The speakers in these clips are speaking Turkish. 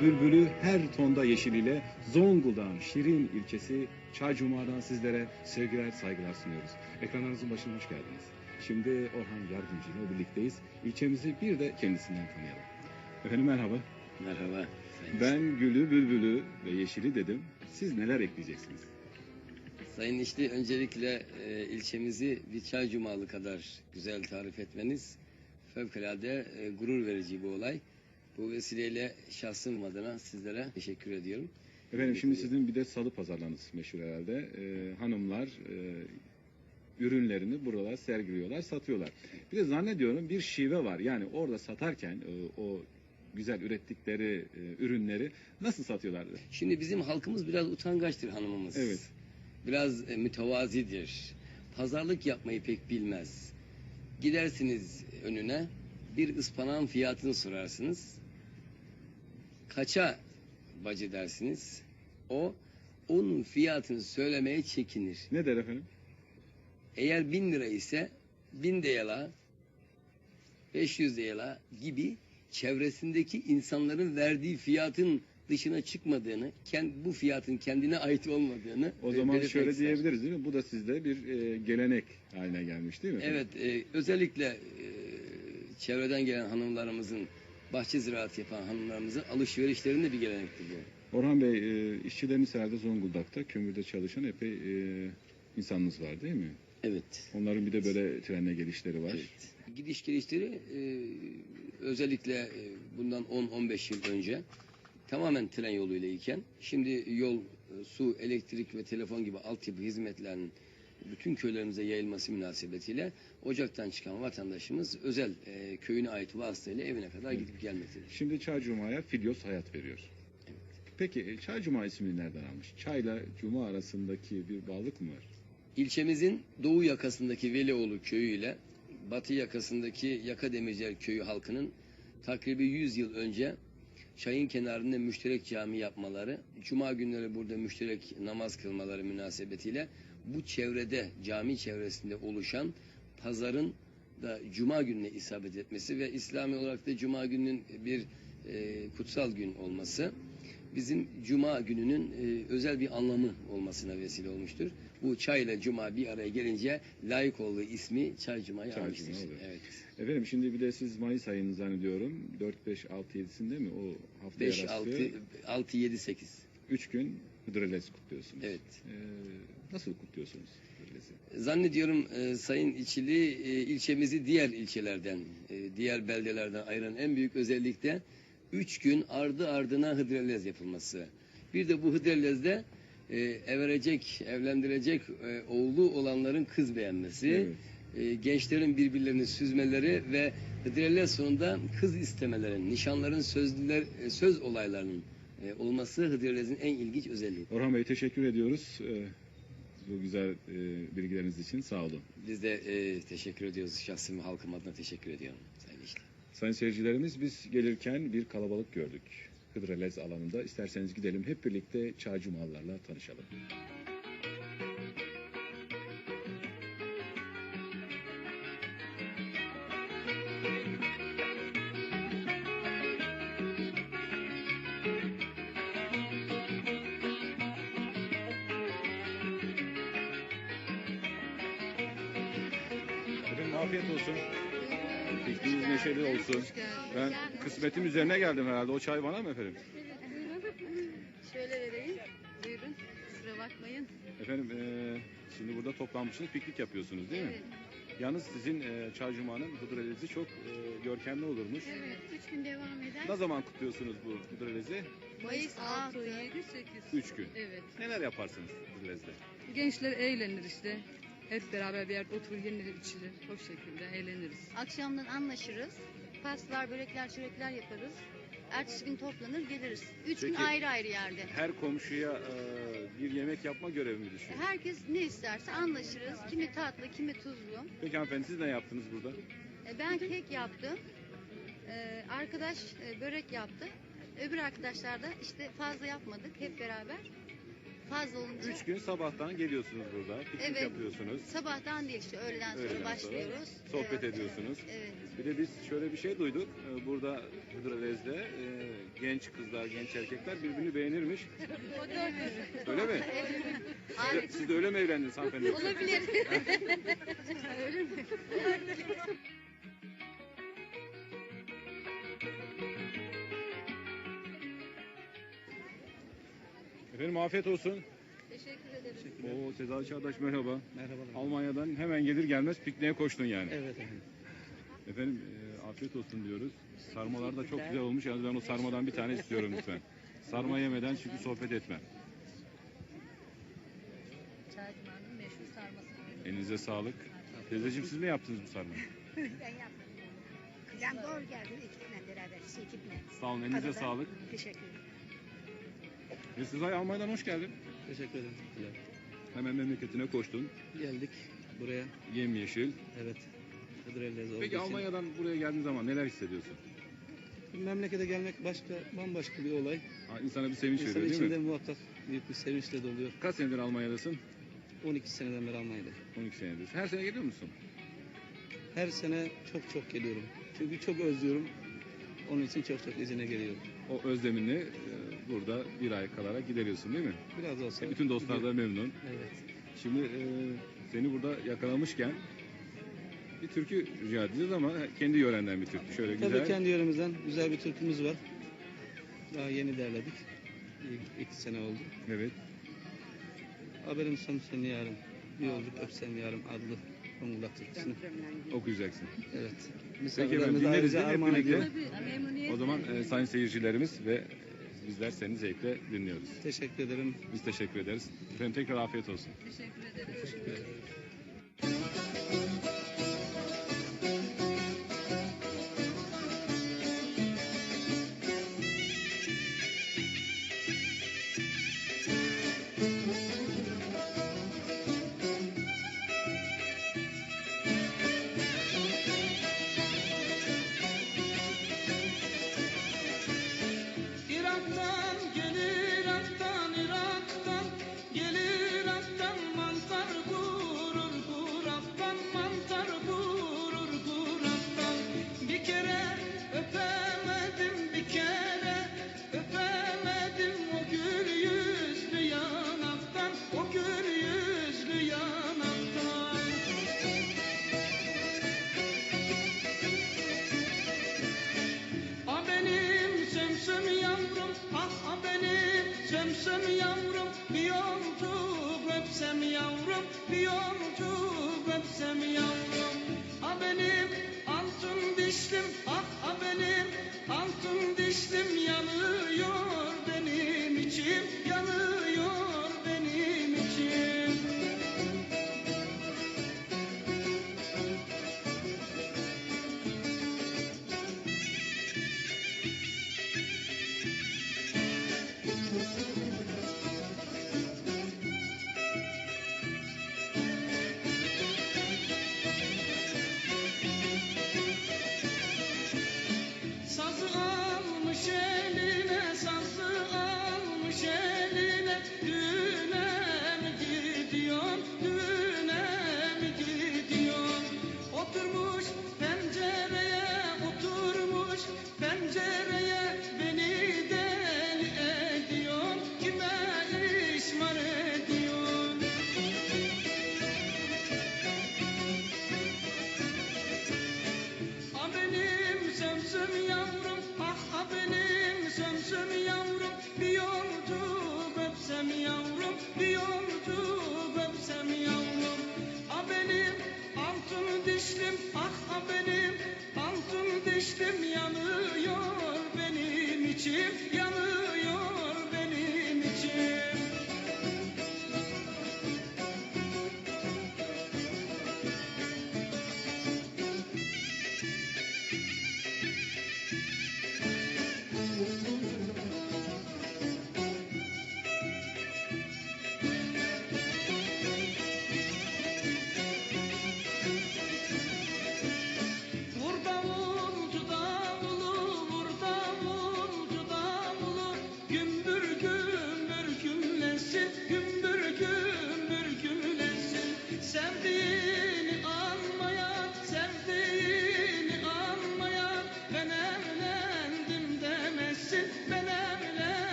Bülbülü her tonda yeşiliyle Zonguldak'ın Şirin ilçesi Çaycuma'dan sizlere sevgiler, saygılar sunuyoruz. Ekranlarınızın başına hoş geldiniz. Şimdi Orhan Yardımcı ile birlikteyiz. İlçemizi bir de kendisinden tanıyalım. Efendim merhaba. Merhaba. Sayın, Ben Gülü, Bülbülü ve Yeşili dedim. Siz neler ekleyeceksiniz? Sayın İşli öncelikle e, ilçemizi bir çay cumalı kadar güzel tarif etmeniz fevkalade e, gurur verici bir olay. Bu vesileyle şahsım adına sizlere teşekkür ediyorum. Efendim şimdi sizin bir de salı pazarlarınız meşhur herhalde. Ee, hanımlar e, ürünlerini buralar sergiliyorlar, satıyorlar. Bir de zannediyorum bir şive var. Yani orada satarken e, o güzel ürettikleri e, ürünleri nasıl satıyorlardı? Şimdi bizim halkımız biraz utangaçtır hanımımız. Evet. Biraz e, mütevazidir. Pazarlık yapmayı pek bilmez. Gidersiniz önüne bir ıspanağın fiyatını sorarsınız. Kaça bacı dersiniz. O onun fiyatını söylemeye çekinir. Ne der efendim? Eğer bin lira ise bin deyala, 500 deyala gibi çevresindeki insanların verdiği fiyatın dışına çıkmadığını, kend, bu fiyatın kendine ait olmadığını O e, zaman şöyle ister. diyebiliriz değil mi? Bu da sizde bir e, gelenek haline gelmiş değil mi? Evet, e, özellikle e, çevreden gelen hanımlarımızın, bahçe ziraatı yapan hanımlarımızın alışverişlerinde bir gelenektir bu. Orhan Bey, e, işçileriniz herhalde Zonguldak'ta, kömürde çalışan epey e, insanınız var değil mi? Evet. Onların bir de böyle trenle gelişleri var. Evet. Gidiş gelişleri e, özellikle e, bundan 10-15 yıl önce tamamen tren yoluyla iken şimdi yol, e, su, elektrik ve telefon gibi altyapı hizmetlerinin bütün köylerimize yayılması münasebetiyle Ocak'tan çıkan vatandaşımız özel e, köyüne ait vasıtayla evine kadar gidip gelmektedir. Şimdi Çay Cuma'ya Filyos hayat veriyor. Peki e, Çay Cuma ismini nereden almış? Çayla Cuma arasındaki bir bağlılık mı var? İlçemizin doğu yakasındaki Velioğlu köyü ile batı yakasındaki Yakademirciler köyü halkının takribi 100 yıl önce çayın kenarında müşterek cami yapmaları, cuma günleri burada müşterek namaz kılmaları münasebetiyle bu çevrede, cami çevresinde oluşan pazarın da cuma gününe isabet etmesi ve İslami olarak da cuma gününün bir e, kutsal gün olması bizim cuma gününün e, özel bir anlamı olmasına vesile olmuştur. Bu çay ile cuma bir araya gelince layık olduğu ismi çay cumayı Çay almıştır. Cuma oluyor. Evet. Efendim şimdi bir de siz Mayıs ayını zannediyorum. 4, 5, 6, 7'sinde mi? O haftaya 5, 6, rastlıyor. 6, 7, 8. 3 gün Hıdrellez kutluyorsunuz. Evet. E, nasıl kutluyorsunuz Hıdrellez'i? Zannediyorum e, Sayın İçili e, ilçemizi diğer ilçelerden, e, diğer beldelerden ayıran en büyük özellik de 3 gün ardı ardına hıdrellez yapılması. Bir de bu hıdrellezde e, evlenecek, evlendirecek e, oğlu olanların kız beğenmesi, Evet. e, gençlerin birbirlerini süzmeleri ve hıdrellez sonunda kız istemelerin, nişanların sözler, e, söz olaylarının e, olması hıdrellezin en ilginç özelliği. Orhan Bey teşekkür ediyoruz. Bu güzel e, bilgileriniz için sağ olun. Biz de e, teşekkür ediyoruz. Şahsım halkım adına teşekkür ediyorum. Sayın İşli. Sayın seyircilerimiz biz gelirken bir kalabalık gördük. Hıdrellez alanında. İsterseniz gidelim hep birlikte Çaycı mallarla tanışalım. Olsun. Pikniğiniz neşeli olsun. Ben kısmetim üzerine geldim herhalde. O çay bana mı efendim? Şöyle vereyim. Buyurun. Kusura bakmayın. Efendim eee, şimdi burada toplanmışsınız, piknik yapıyorsunuz değil mi? Evet. Yalnız sizin eee Çay Cuma'nın hıdrellezi çok eee, görkemli olurmuş. Evet. Üç gün devam eder. Ne zaman kutluyorsunuz bu hıdrellezi? Mayıs 6, 7, 8. Üç gün. Evet. Neler yaparsınız hıdrellezde? Gençler eğlenir işte. Hep beraber bir yerde oturur, yenilir, içilir. O şekilde eğleniriz. Akşamdan anlaşırız. Pastalar, börekler, çörekler yaparız. Ertesi gün toplanır geliriz. Üç gün Peki. ayrı ayrı yerde. Her komşuya eee, bir yemek yapma görevi mi düşüyor? Herkes ne isterse anlaşırız. Kimi tatlı, kimi tuzlu. Peki hanımefendi siz ne yaptınız burada? E, Ben kek yaptım. E, Arkadaş e, börek yaptı. Öbür arkadaşlar da işte fazla yapmadık hep beraber. Fazla olunca. Üç gün sabahtan geliyorsunuz burada. Piknik Evet. yapıyorsunuz. Sabahtan değil işte öğleden sonra Öğleden sonra başlıyoruz. sohbet Evet, ediyorsunuz. Evet. Bir de biz şöyle bir şey duyduk. Ee, Burada Hıdrellez'de e, genç kızlar, genç erkekler birbirini beğenirmiş. Öyle mi? Siz de, siz de öyle mi evlendiniz hanımefendi? Olabilir. Öyle mi? Efendim afiyet olsun. Teşekkür ederim. Oo Sezai Çağdaş merhaba. Merhabalar. Almanya'dan hemen gelir gelmez pikniğe koştun yani. Evet efendim. Efendim e, afiyet olsun diyoruz. Sarmalar da çok güzel olmuş. Yalnız ben o sarmadan bir tane istiyorum lütfen. Sarma yemeden çünkü sohbet etmem. Çaycımanın meşhur sarması. Elinize sağlık. Teyzeciğim siz mi yaptınız bu sarmayı? Ben yapmadım. Kızım doğru geldi ekiple beraber, ekiple. Sağ olun elinize sağlık. Teşekkür ederim. Ve Sezai Almanya'dan hoş geldin. Teşekkür ederim. Hemen memleketine koştun. Geldik buraya. Yemyeşil. Evet. Hıdrellez olduğu Peki için. Almanya'dan buraya geldiğin zaman neler hissediyorsun? Memlekete gelmek başka, bambaşka bir olay. Ha, İnsana bir sevinç İnsan veriyor değil içinde mi? muhakkak büyük bir sevinçle doluyor. Kaç senedir Almanya'dasın? 12 seneden beri Almanya'da. 12 senedir. Her sene geliyor musun? Her sene çok çok geliyorum. Çünkü çok özlüyorum. Onun için çok çok izine geliyorum. O özlemini e, burada bir ay kalarak gideriyorsun değil mi? Biraz olsa. E, Bütün dostlar da memnun. Evet. Şimdi e, seni burada yakalamışken bir türkü rica edeceğiz ama kendi yörenden bir türkü. Şöyle Tabii güzel. kendi yöremizden güzel bir türkümüz var. Daha yeni derledik. İlk, iki sene oldu. Evet. Haberim son seni yarım. Bir yolculuk öpsem yarım adlı Kongulak türküsünü. Okuyacaksın. Evet. Peki efendim dinleriz ayrıca de hep birlikte. O zaman e, sayın seyircilerimiz ve bizler seni zevkle dinliyoruz. Teşekkür ederim. Biz teşekkür ederiz. Efendim tekrar afiyet olsun. Teşekkür ederim. Teşekkür ederim.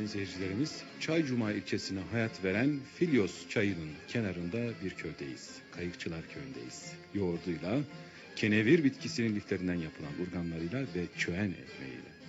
Sayın seyircilerimiz, Çaycuma ilçesine hayat veren Filyos çayının kenarında bir köydeyiz. Kayıkçılar köyündeyiz. Yoğurduyla, kenevir bitkisinin liflerinden yapılan urganlarıyla ve çöğen ekmeğiyle.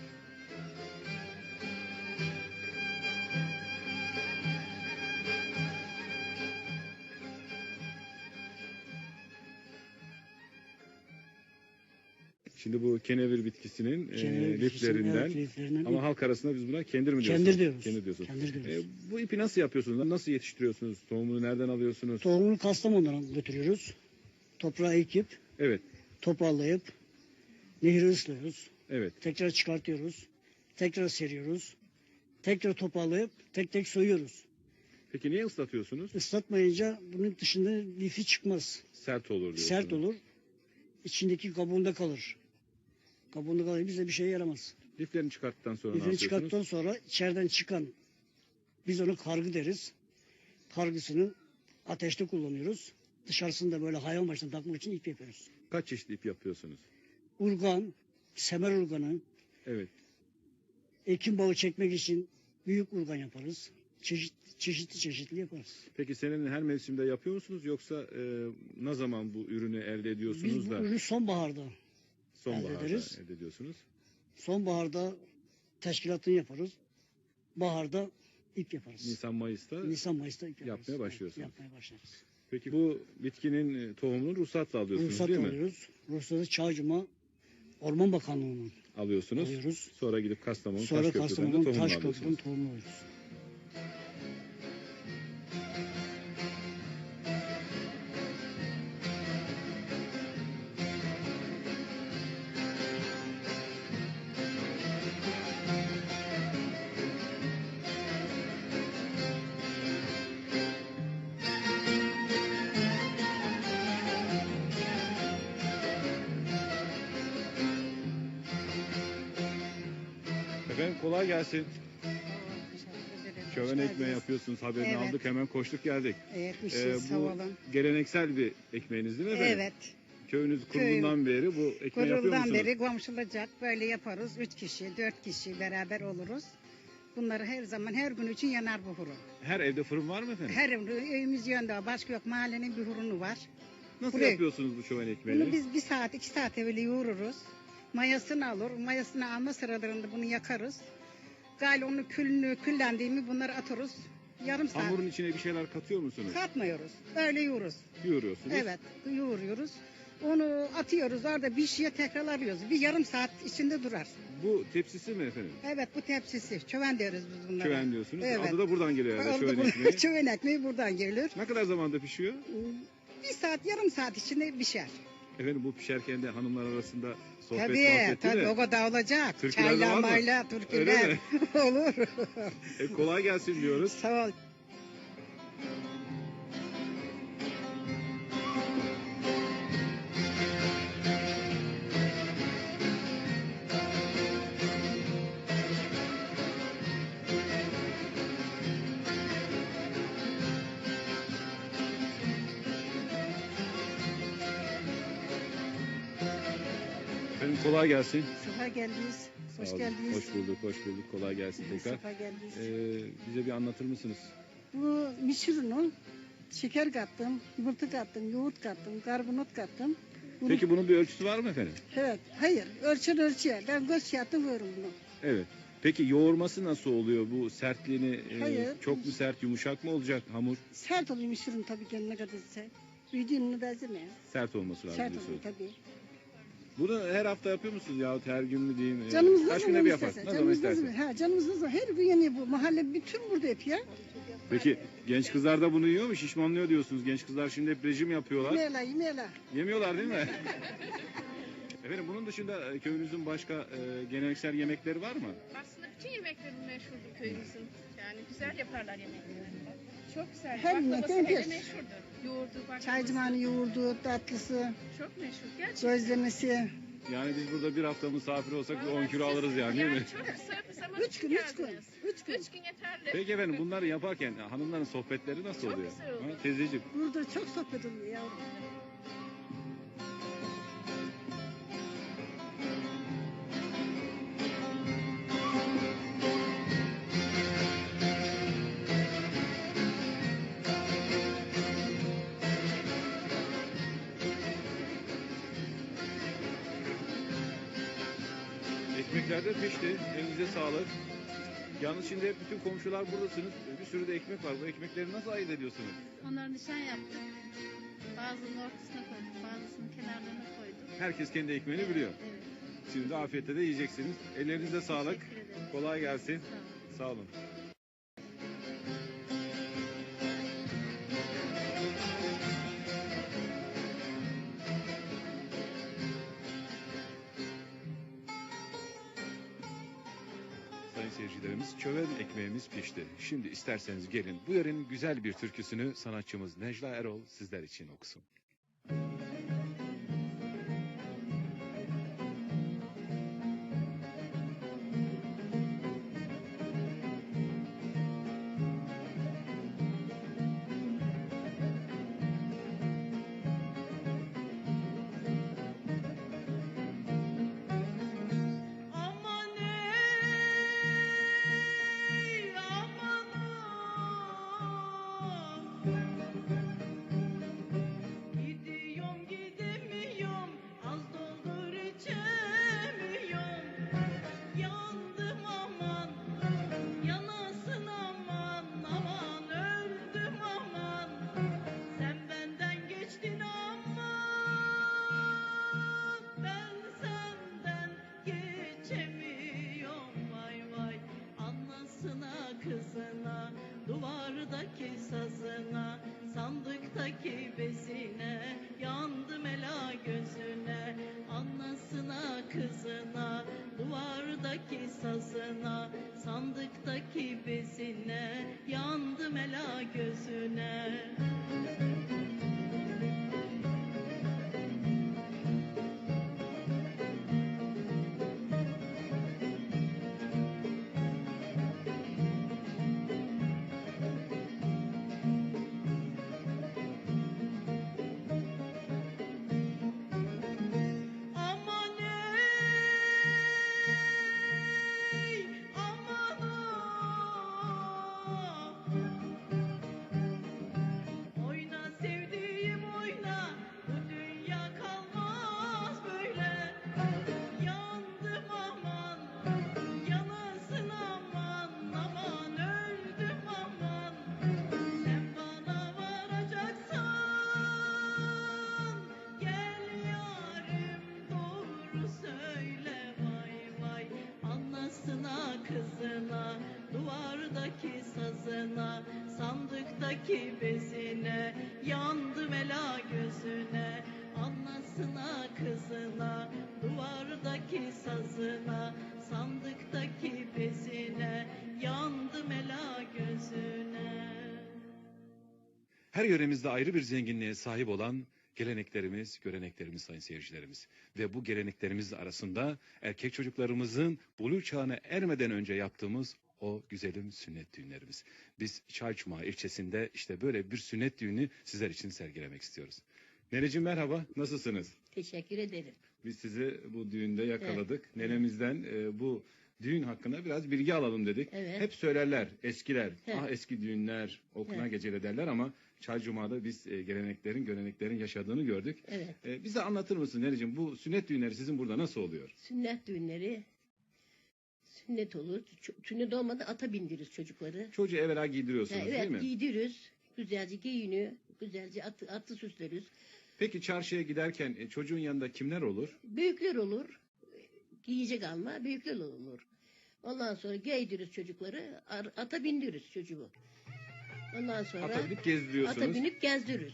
Şimdi bu kenevir bitkisinin e, Kenevir bitkisinin, liflerinden evet, liflerinden ama halk arasında biz buna kendir mi diyoruz? Kendir diyoruz. Kendir diyorsunuz. Kendir E, diyoruz. bu ipi nasıl yapıyorsunuz? Nasıl yetiştiriyorsunuz? Tohumunu nereden alıyorsunuz? Tohumunu Kastamonu'dan götürüyoruz. Toprağa ekip, Evet, toparlayıp, nehri ıslıyoruz. evet. Tekrar çıkartıyoruz. Tekrar seriyoruz. Tekrar toparlayıp tek tek soyuyoruz. Peki niye ıslatıyorsunuz? Islatmayınca bunun dışında lifi çıkmaz. Sert olur diyorsunuz. Sert olur. İçindeki kabuğunda kalır. Kabuğunda kalır. Bize bir şey yaramaz. Liflerini çıkarttıktan sonra Lifini çıkarttıktan sonra içeriden çıkan biz onu kargı deriz. Kargısını ateşte kullanıyoruz. Dışarısında böyle hayvan başına takmak için ip yapıyoruz. Kaç çeşit ip yapıyorsunuz? Urgan, semer urganı, Evet. ekim bağı çekmek için büyük urgan yaparız. Çeşit, çeşitli çeşitli yaparız. Peki senenin her mevsimde yapıyor musunuz yoksa e, ne zaman bu ürünü elde ediyorsunuz Biz bu da ürünü sonbaharda, sonbaharda ederiz. elde ediyorsunuz? sonbaharda teşkilatını yaparız. Baharda ip yaparız. Nisan Mayıs'ta. Nisan Mayıs'ta ip yaparız. Yapmaya başlıyorsunuz. Yapmaya başlarız. Peki bu bitkinin e, tohumunu ruhsatla alıyorsunuz Ruhsat değil mi? alıyoruz. Ruhsatı Çağcıma Orman Bakanlığı'nın Alıyorsunuz. alıyoruz. Sonra gidip Kastamonu Sonra Taşköprü'den de Kastamonu'nun tohumunu Taşköprü'nün alıyorsunuz. tohumunu alıyoruz. Gelsin. Köven ekmeği yapıyorsunuz. Haberini Evet. aldık hemen koştuk geldik. Evet, Ee, sağ bu olun. geleneksel bir ekmeğiniz değil mi efendim? Evet, Köyünüz Köy- kurulduğundan beri bu ekmeği yapıyor kuruldan musunuz? beri komşulacak böyle yaparız. Üç kişi, dört kişi beraber oluruz. Bunları her zaman, her gün için yanar bu hurun. Her evde fırın var mı efendim? Her evde, evimiz yönde başka yok. Mahallenin bir hurunu var. Nasıl buraya- yapıyorsunuz bu şöven ekmeğini? Bunu biz bir saat, iki saat evvel yoğururuz. Mayasını alır, mayasını alma sıralarında bunu yakarız. Gal onu külünü, küllendiğimi bunları atarız. Yarım saat Hamurun içine bir şeyler katıyor musunuz? katmıyoruz. Öyle yoğururuz. Yoğuruyorsunuz. Evet, yoğuruyoruz. Onu atıyoruz, orada bir şeye tekrar arıyoruz. Bir yarım saat içinde durar. Bu tepsisi mi efendim? Evet, bu tepsisi. Çöven diyoruz biz bunlara. Çöven diyorsunuz. Evet. Adı da buradan geliyor herhalde bu- ekmeği. çöven ekmeği buradan gelir. Ne kadar zamanda pişiyor? Bir saat, yarım saat içinde pişer. Efendim bu pişerken de hanımlar arasında sohbet tabii, muhabbeti tabii de. o kadar olacak. Türküler de var mı? Çayla, mayla, Öyle türküler. mi? Olur. E, kolay gelsin diyoruz. Sağ ol. Kolay gelsin. Sefa geldiniz. Hoş Sağ olun. geldiniz. Hoş bulduk, hoş bulduk. Kolay gelsin tekrar. Sefa geldiniz. Ee, bize bir anlatır mısınız? Bu misirunu şeker kattım, yumurta kattım, yoğurt kattım, karbonat kattım. Bunu- Peki bunun bir ölçüsü var mı efendim? Evet, hayır. Ölçer ölçüye. Ben göz yaptım veririm bunu. Evet. Peki yoğurması nasıl oluyor? Bu sertliğini e, Hayır. çok mu sert, yumuşak mı olacak hamur? Sert oluyor misirin tabii kendine kadar sert. Büyüdüğünü benzemiyor. Sert olması lazım Sert diyorsunuz. oluyor tabii. Bunu her hafta yapıyor musunuz yahut her gün mü diyeyim? e, Canımız ne Kaç zaman günde bir yapar? isterse. Ne zaman Canımız ne istersen. zaman. Ha, canımız ne zaman. Her gün yeni bu. Mahalle bütün burada yapıyor. Peki genç kızlar da bunu yiyor mu? Şişmanlıyor diyorsunuz. Genç kızlar şimdi hep rejim yapıyorlar. Yemeğler, yemeğler. Yemiyorlar değil mi? Efendim bunun dışında e, köyünüzün başka e, geleneksel yemekleri var mı? Aslında bütün yemekleri meşhurdur köyümüzün. Yani güzel yaparlar yemeklerini. Çok güzel. Her yemekten bir. meşhurdur. Yoğurdu, baklavası. Çaycımanı yoğurdu, tatlısı, Çok meşhur. Gerçekten. gözlemesi. Yani biz burada bir hafta misafir olsak bir 10 kilo alırız yani değil mi? Çok kısa bir zaman Üç gün, üç gün. geldiniz. Üç gün. Üç gün yeterli. Peki efendim bunları yaparken hanımların sohbetleri nasıl Çok oluyor? güzel oluyor. Ha, teyzeciğim Burada çok sohbet oluyor yavrum. De pişti. Elinize sağlık. Yalnız şimdi hep bütün komşular buradasınız. Bir sürü de ekmek var. Bu ekmekleri nasıl ayırt ediyorsunuz? Onları nişan yaptık. Bazının ortasına koyduk, bazısının kenarlarına koyduk. Herkes kendi ekmeğini biliyor. Evet. Şimdi afiyetle de yiyeceksiniz. Ellerinize sağlık. Kolay gelsin. Sağ olun. Sağ olun. Çöven ekmeğimiz pişti. Şimdi isterseniz gelin bu yörenin güzel bir türküsünü sanatçımız Necla Erol sizler için okusun. Aman gözüne sandıktaki bezine yandım ela gözüne Anlasına kızına duvardaki sazına sandıktaki bezine yandım ela gözüne Her yöremizde ayrı bir zenginliğe sahip olan geleneklerimiz, göreneklerimiz sayın seyircilerimiz. Ve bu geleneklerimiz arasında erkek çocuklarımızın buluğ çağına ermeden önce yaptığımız o güzelim sünnet düğünlerimiz. Biz Çayçuma ilçesinde işte böyle bir sünnet düğünü sizler için sergilemek istiyoruz. Neneciğim merhaba, nasılsınız? Teşekkür ederim. Biz sizi bu düğünde yakaladık. Nenemizden e, bu düğün hakkında biraz bilgi alalım dedik. Evet. Hep söylerler eskiler. Evet. Ah eski düğünler okuna Evet. gecele derler ama Çaycuma'da biz e, geleneklerin, göreneklerin yaşadığını gördük. Evet. E, bize anlatır mısın Neneciğim bu sünnet düğünleri sizin burada nasıl oluyor? Sünnet düğünleri sünnet olur. Sünnet olmadan ata bindiririz çocukları. Çocuğu evvela giydiriyorsunuz değil evet mi? giydiriz. Güzelce giyiniyor. Güzelce atı, atı süsleriz. Peki çarşıya giderken e, çocuğun yanında kimler olur? Büyükler olur. Giyecek alma büyükler olur. Ondan sonra giydiririz çocukları. ar- Ata bindiririz çocuğu. Ondan sonra Ata binip gezdiriyorsunuz. ata binip gezdiririz.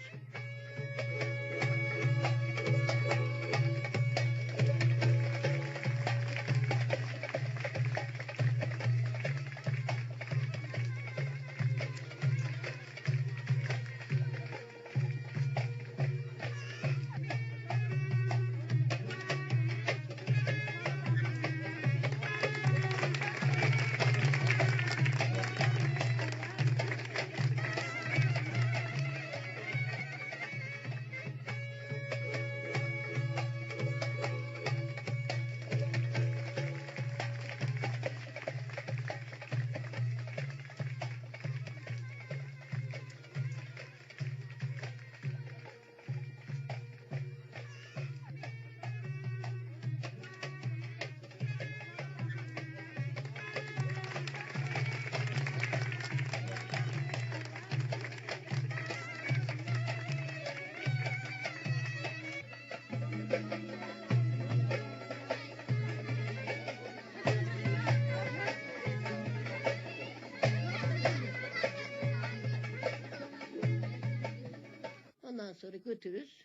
Götürürüz.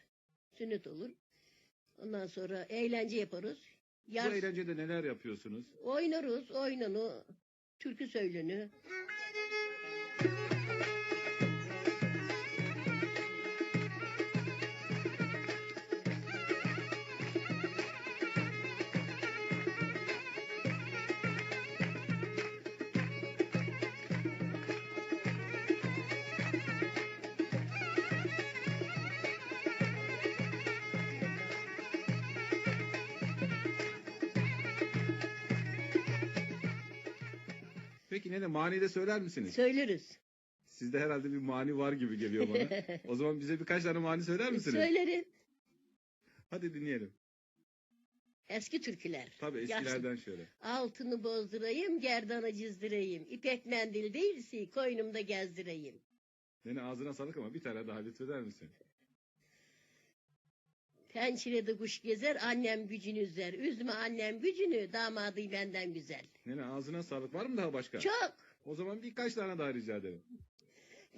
Sünnet olur. Ondan sonra eğlence yaparız. Bu Yar, eğlencede neler yapıyorsunuz? oynarız, oynanı, türkü söylenir. Peki nene mani de söyler misiniz? Söyleriz. Sizde herhalde bir mani var gibi geliyor bana. o zaman bize birkaç tane mani söyler misiniz? Söylerim. Hadi dinleyelim. Eski türküler. Tabii eskilerden şöyle. Altını bozdurayım, gerdanı cizdireyim. İpek mendil değilse koynumda gezdireyim. Nene ağzına sağlık ama bir tane daha lütfeder misin? Pençirede kuş gezer, annem gücünü üzer. Üzme annem gücünü, damadı benden güzel. Nene ağzına sağlık. Var mı daha başka? Çok. O zaman birkaç tane daha rica ederim.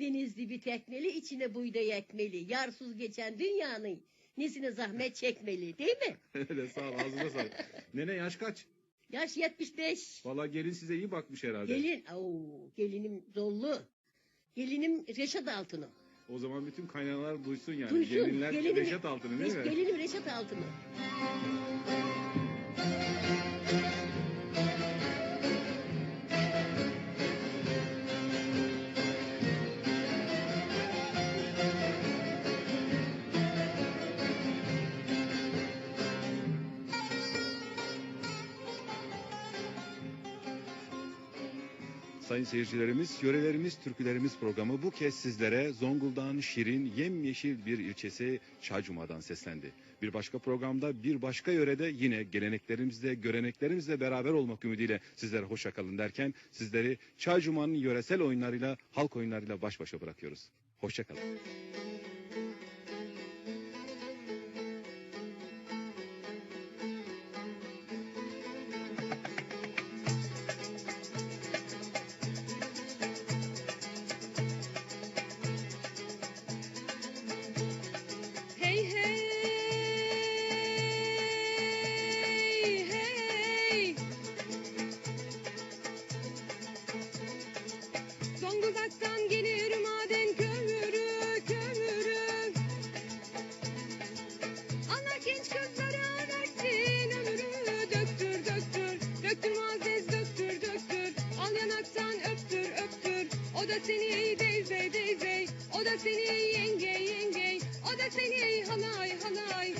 Denizli bir tekneli, içine buğday ekmeli. Yarsız geçen dünyanın nesine zahmet çekmeli, değil mi? Öyle sağ ol ağzına sağlık. Nene yaş kaç? Yaş 75. Valla gelin size iyi bakmış herhalde. Gelin, oo, gelinim zollu. Gelinim Reşat Altın'ı. O zaman bütün kaynanalar duysun yani. Duysun, Gelinler gelinim- Reşat altını değil mi? Gelinim Reşat Altın'ı. Sayın seyircilerimiz, yörelerimiz, türkülerimiz programı bu kez sizlere Zonguldak'ın şirin, yemyeşil bir ilçesi Çaycuma'dan seslendi. Bir başka programda, bir başka yörede yine geleneklerimizle, göreneklerimizle beraber olmak ümidiyle sizlere hoşça kalın derken sizleri Çaycuma'nın yöresel oyunlarıyla, halk oyunlarıyla baş başa bırakıyoruz. Hoşça kalın. Da seni deyzey deyzey O da seni yenge yenge. O da seni halay halay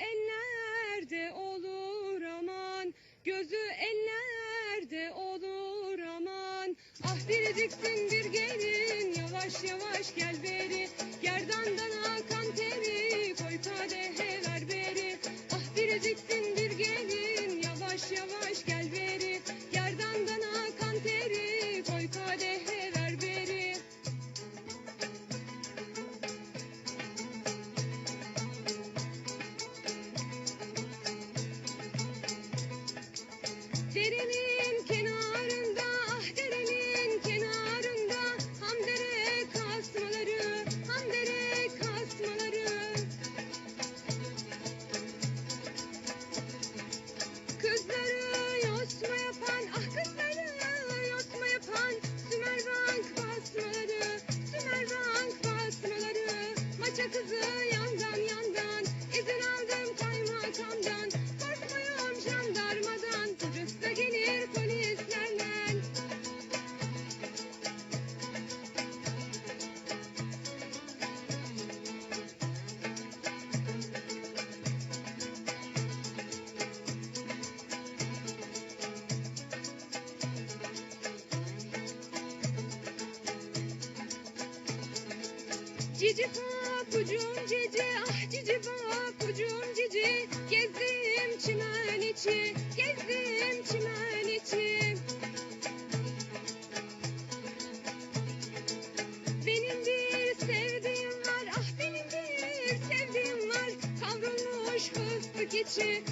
ellerde olur aman Gözü ellerde olur aman. Ah biricik sündür gelin yavaş yavaş gel beri. Gerdandan akan teri koy kadehe ver beri. Ah biricik sündür cha cha cha. cheek.